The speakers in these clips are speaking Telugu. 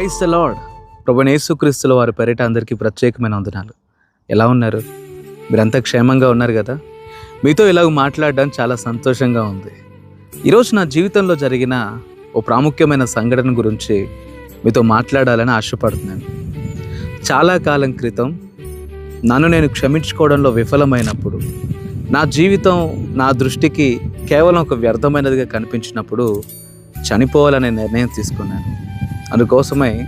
ప్రైస్ ద లాడ్ ప్రభు యేసుక్రీస్తుల వారి పెరట అందరికీ ప్రత్యేకమైన వందనాలు. ఎలా ఉన్నారు? మీరంతా క్షేమంగా ఉన్నారు కదా? మీతో ఇలాగ మాట్లాడడం చాలా సంతోషంగా ఉంది. ఈరోజు నా జీవితంలో జరిగిన ఓ ప్రాముఖ్యమైన సంఘటన గురించి మీతో మాట్లాడాలని ఆశపడుతున్నాను. చాలా కాలం క్రితం నన్ను నేను క్షమించుకోవడంలో విఫలమైనప్పుడు నా జీవితం నా దృష్టికి కేవలం ఒక వ్యర్థమైనదిగా కనిపించినప్పుడు చనిపోవాలనే నిర్ణయం తీసుకున్నాను. అందుకోసమై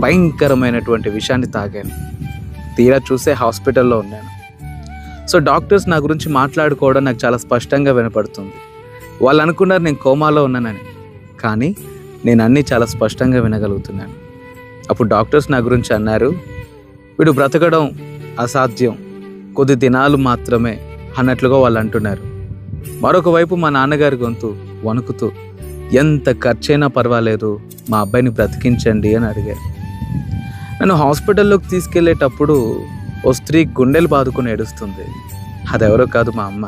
భయంకరమైనటువంటి విషయాన్ని తాగాను. తీరా చూసే హాస్పిటల్లో ఉన్నాను. సో డాక్టర్స్ నా గురించి మాట్లాడుకోవడం నాకు చాలా స్పష్టంగా వినపడుతుంది. వాళ్ళు అనుకున్నారు నేను కోమాలో ఉన్నానని. కానీ నేను అన్నీ చాలా స్పష్టంగా వినగలుగుతున్నాను. అప్పుడు డాక్టర్స్ నా గురించి అన్నారు వీడు బ్రతకడం అసాధ్యం. కొద్ది దినాలు మాత్రమే అన్నట్లుగా వాళ్ళు అంటున్నారు. మరొక వైపు మా నాన్నగారి గొంతు వణుకుతూ ఎంత ఖర్చైనా పర్వాలేదు మా అబ్బాయిని బ్రతికించండి అని అడిగారు. నన్ను హాస్పిటల్లోకి తీసుకెళ్ళేటప్పుడు ఓ స్త్రీ గుండెలు బాదుకుని ఏడుస్తుంది. అదెవరో కాదు మా అమ్మ.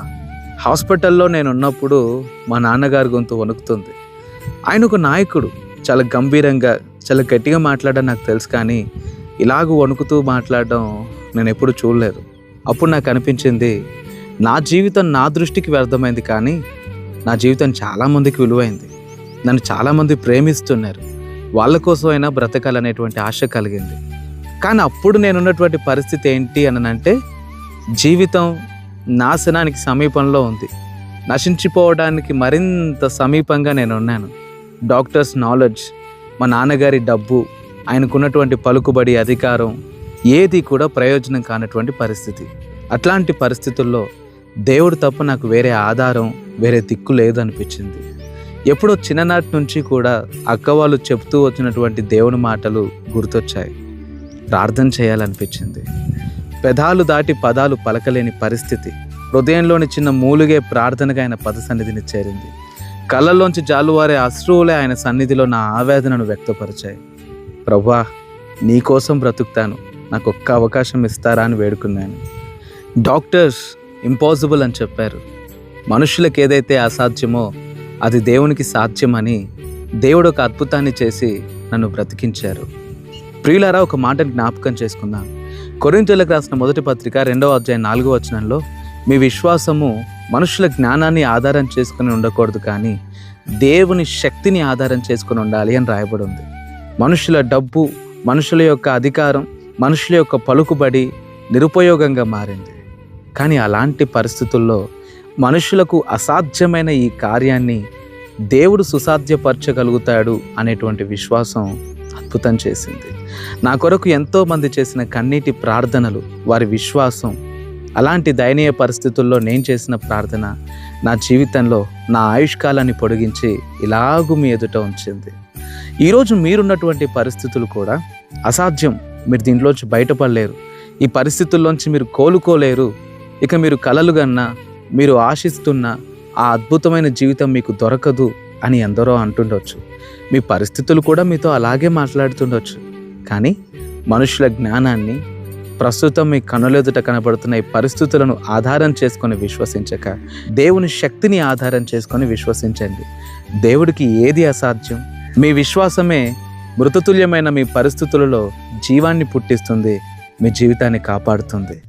హాస్పిటల్లో నేను ఉన్నప్పుడు మా నాన్నగారి గొంతు వణుకుతుంది. ఆయన ఒక నాయకుడు. చాలా గంభీరంగా చాలా గట్టిగా మాట్లాడడం నాకు తెలుసు కానీ ఇలాగ వణుకుతూ మాట్లాడడం నేను ఎప్పుడు చూడలేదు. అప్పుడు నాకు అనిపించింది నా జీవితం నా దృష్టికి వ్యర్థమైంది కానీ నా జీవితం చాలామందికి విలువైంది. నన్ను చాలామంది ప్రేమిస్తున్నారు. వాళ్ళ కోసం అయినా బ్రతకాలనేటువంటి ఆశ కలిగింది. కానీ అప్పుడు నేనున్నటువంటి పరిస్థితి ఏంటి అని అంటే జీవితం నాశనానికి సమీపంలో ఉంది. నశించిపోవడానికి మరింత సమీపంగా నేను ఉన్నాను డాక్టర్స్ నాలెడ్జ్ మా నాన్నగారి డబ్బు ఆయనకున్నటువంటి పలుకుబడి అధికారం ఏది కూడా ప్రయోజనం కానటువంటి పరిస్థితి. అట్లాంటి పరిస్థితుల్లో దేవుడు తప్ప నాకు వేరే ఆధారం వేరే దిక్కు లేదనిపించింది ఎప్పుడో చిన్ననాటి నుంచి కూడా అక్క వాళ్ళు చెప్తూ వచ్చినటువంటి దేవుని మాటలు గుర్తొచ్చాయి. ప్రార్థన చేయాలనిపించింది. పెదాలు దాటి పదాలు పలకలేని పరిస్థితి. హృదయంలోని చిన్న మూలుగే ప్రార్థనగా ఆయన పద సన్నిధిని చేరింది. కళ్ళల్లోంచి జాలువారే అశ్రువులే ఆయన సన్నిధిలో నా ఆవేదనను వ్యక్తపరిచాయి. ప్రభా నీకోసం బ్రతుకుతాను. నాకు ఒక్క అవకాశం ఇస్తారా? అని వేడుకున్నాను. డాక్టర్స్ ఇంపాసిబుల్ అని చెప్పారు. మనుషులకు ఏదైతే అసాధ్యమో అది దేవునికి సాధ్యమని దేవుడు ఒక అద్భుతాన్ని చేసి నన్ను బ్రతికించారు. ప్రియులారా ఒక మాటను జ్ఞాపకం చేసుకుందాం. కొరింతలకు రాసిన మొదటి పత్రిక రెండవ అధ్యాయం నాలుగో వచనంలో మీ విశ్వాసము మనుషుల జ్ఞానాన్ని ఆధారం చేసుకుని ఉండకూడదు కానీ దేవుని శక్తిని ఆధారం చేసుకుని ఉండాలి అని రాయబడి ఉంది మనుషుల డబ్బు మనుషుల యొక్క అధికారం మనుషుల యొక్క పలుకుబడి నిరుపయోగంగా మారింది. కానీ అలాంటి పరిస్థితుల్లో మనుషులకు అసాధ్యమైన ఈ కార్యాన్ని దేవుడు సుసాధ్యపరచగలుగుతాడు అనేటువంటి విశ్వాసం అద్భుతం చేసింది. నా కొరకు ఎంతోమంది చేసిన కన్నీటి ప్రార్థనలు వారి విశ్వాసం అలాంటి దయనీయ పరిస్థితుల్లో నేను చేసిన ప్రార్థన నా జీవితంలో నా ఆయుష్కాలాన్ని పొడిగించి ఇలాగూ మీ ఎదుట ఉంచింది. ఈరోజు మీరున్నటువంటి పరిస్థితులు కూడా అసాధ్యం. మీరు దీంట్లోంచి బయటపడలేరు. ఈ పరిస్థితుల్లోంచి మీరు కోలుకోలేరు. ఇక మీరు కలలు కన్నా మీరు ఆశిస్తున్న ఆ అద్భుతమైన జీవితం మీకు దొరకదు అని ఎందరో అంటుండొచ్చు. మీ పరిస్థితులు కూడా మీతో అలాగే మాట్లాడుతుండొచ్చు. కానీ మనుషుల జ్ఞానాన్ని ప్రస్తుతం మీ కనులెదుట కనబడుతున్న ఈ పరిస్థితులను ఆధారం చేసుకొని విశ్వసించక దేవుని శక్తిని ఆధారం చేసుకొని విశ్వసించండి. దేవుడికి ఏది అసాధ్యం? మీ విశ్వాసమే మృతతుల్యమైన మీ పరిస్థితులలో జీవాన్ని పుట్టిస్తుంది మీ జీవితాన్ని కాపాడుతుంది.